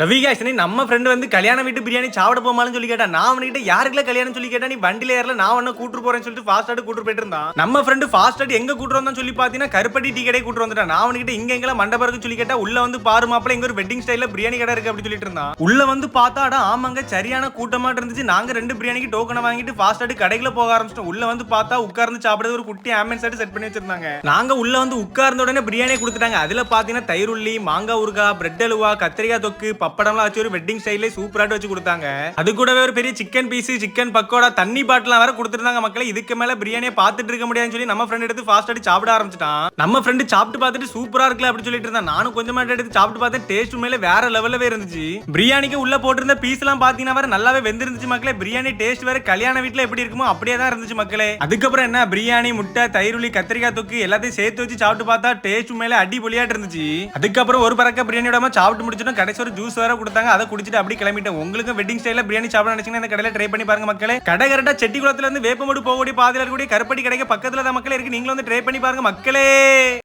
லவிகாஷனி நம்ம ஃப்ரெண்டு வந்து கல்யாண வீட்டு பிரியாணி சாப்பிட போமாலும் சொல்லி கேட்டா நான் அவன்கிட்ட யாருக்குல கல்யாணம் சொல்லி கேட்டா நீ வண்டியில ஏறல நான் ஒன்னும் கூட்டு போறேன்னு சொல்லிட்டு ஃபாஸ்ட் கூட்டு போயிட்டு இருந்தான். நம்ம ஃப்ரெண்டு ஃபாஸ்ட் ஆடு எங்க கூட்டு வந்தோம் சொல்லி பாத்தீங்கன்னா கருப்பட்டி டீ கடை கூட்டு வந்துட்டான். நான் அவன்கிட்ட இங்க எங்கெல்லாம் மண்டபம் இருக்குன்னு சொல்லி கேட்டா உள்ள வந்து பாரு மாப்பிள்ள இங்க ஒரு வெட்டிங் ஸ்டைல பிரியாணி கடை இருக்கு அப்படின்னு சொல்லிட்டு இருந்தான். உள்ள வந்து பார்த்தாடா ஆமாங்க சரியான கூட்டமா இருந்துச்சு. நாங்க ரெண்டு பிரியாணிக்கு டோக்கனை வாங்கிட்டு ஃபாஸ்ட் கடைக்குள்ள போக ஆரம்பிச்சிட்டோம். உள்ள வந்து பார்த்தா உட்கார்ந்து சாப்பிடுறது ஒரு குட்டி ஆம்பன் செட் செட் பண்ணி வச்சிருந்தாங்க. நாங்க உள்ள வந்து உட்கார்ந்த உடனே பிரியாணி கொடுத்துட்டாங்க. அதுல பாத்தீங்கன்னா தயிர் உள்ளி மாங்காய் ஊறுகாய் பிரெட் அலுவா கத்திரிக்காய் தொக்கு பப்படம்லாம் வச்சு ஒரு வெட்டிங் ஸ்டைல்ல சூப்பராட்டு வச்சு கொடுத்தாங்க. அது கூடவே ஒரு பெரிய சிக்கன் பீஸ் சிக்கன் பக்கோடா தண்ணி பாட்டிலாம் வேற கொடுத்துருந்தாங்க மக்களை. இதுக்கு மேல பிரியாணியை பார்த்துட்டு இருக்க முடியாதுன்னு சொல்லி நம்ம ஃப்ரெண்ட் எடுத்து ஃபாஸ்ட் ஆடி சாப்பிட ஆரம்பிச்சிட்டான். நம்ம ஃப்ரெண்டு சாப்பிட்டு பார்த்துட்டு சூப்பரா இருக்கல அப்படின்னு சொல்லிட்டு இருந்தான். நானும் கொஞ்சமா எடுத்து சாப்பிட்டு பார்த்தேன் டேஸ்ட் மேல வேற லெவலவே இருந்துச்சு. பிரியாணிக்கு உள்ள போட்டிருந்த பீஸ் எல்லாம் பாத்தீங்கன்னா வேற நல்லாவே வெந்திருந்துச்சு மக்களே. பிரியாணி டேஸ்ட் வேற கல்யாண வீட்ல எப்படி இருக்குமோ அப்படியே தான் இருந்துச்சு மக்களே. அதுக்கப்புறம் என்ன? பிரியாணி முட்டை தயிருளி கத்திரிக்காய் தொக்கு எல்லாத்தையும் சேர்த்து வச்சு சாப்பிட்டு பார்த்தா டேஸ்ட் மேல அடிபொலியாட்டு இருந்துச்சு. அதுக்கப்புறம் ஒரு பறக்க பிரியாணியோட சாப்பிட்டு முடிச்சிட்டோம். கடைசி ஒரு ஜூஸ் வேற கொடுத்தாங்க அதை குடிச்சிட்டு அப்படி கிளம்பிட்டேன். உங்களுக்கு வெட்டிங் ஸ்டைல பிரியாணி சாப்பிட நினைச்சீங்கன்னா இந்த கடையில ட்ரை பண்ணி பாருங்க மக்களே. கடை கரெக்டா செட்டிக்குளத்துல இருந்து வேப்பமடு போகக்கூடிய பாதையில் இருக்கக்கூடிய கருப்பட்டி கடைக்கு பக்கத்துல தான் மக்களே இருக்கு. நீங்களும் வந்து ட்ரை பண்ணி பாருங்க மக்களே.